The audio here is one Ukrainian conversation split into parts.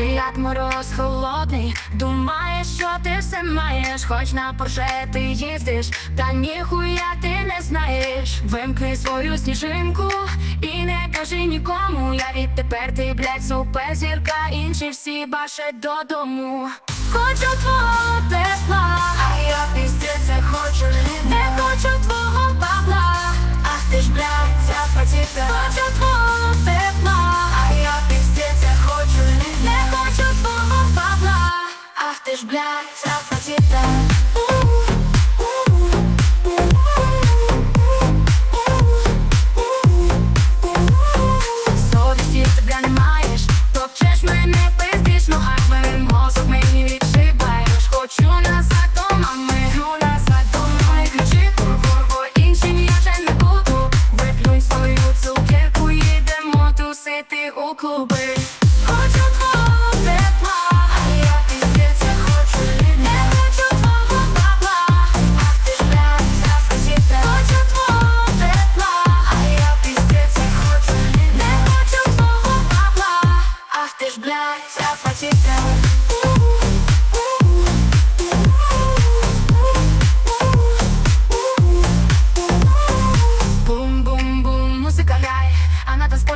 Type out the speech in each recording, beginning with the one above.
як мороз холодний. Думаєш, що ти все маєш, хоч на порше ти їздиш, та ніхуя ти не знаєш. Вимкни свою сніжинку і не кажи нікому. Я відтепер ти, блядь, суперзірка, інші всі башать додому. Хочу твого ти ж, блядь, фатіта Совісті мене пиздиш, ногами мозок мені відшибаєш Хочу назад до мами, ну назад до мами Ключі курво, іншим я вже не буду. Виплюнь свою цукерку, їдемо тусити у клуби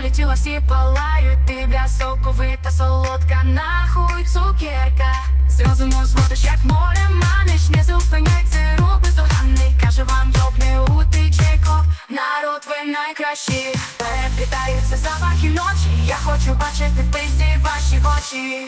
а на танцполі тіло всі палають Ти бля соковита, солодка, нахуй цукерка. З розуму зводиш, як море маниш, не зупиняй це руби зоганий. Каже вам, йобне утичеко, народ ви найкращі. Переплітаються запахи ночі, я хочу бачити в пизді ваші очі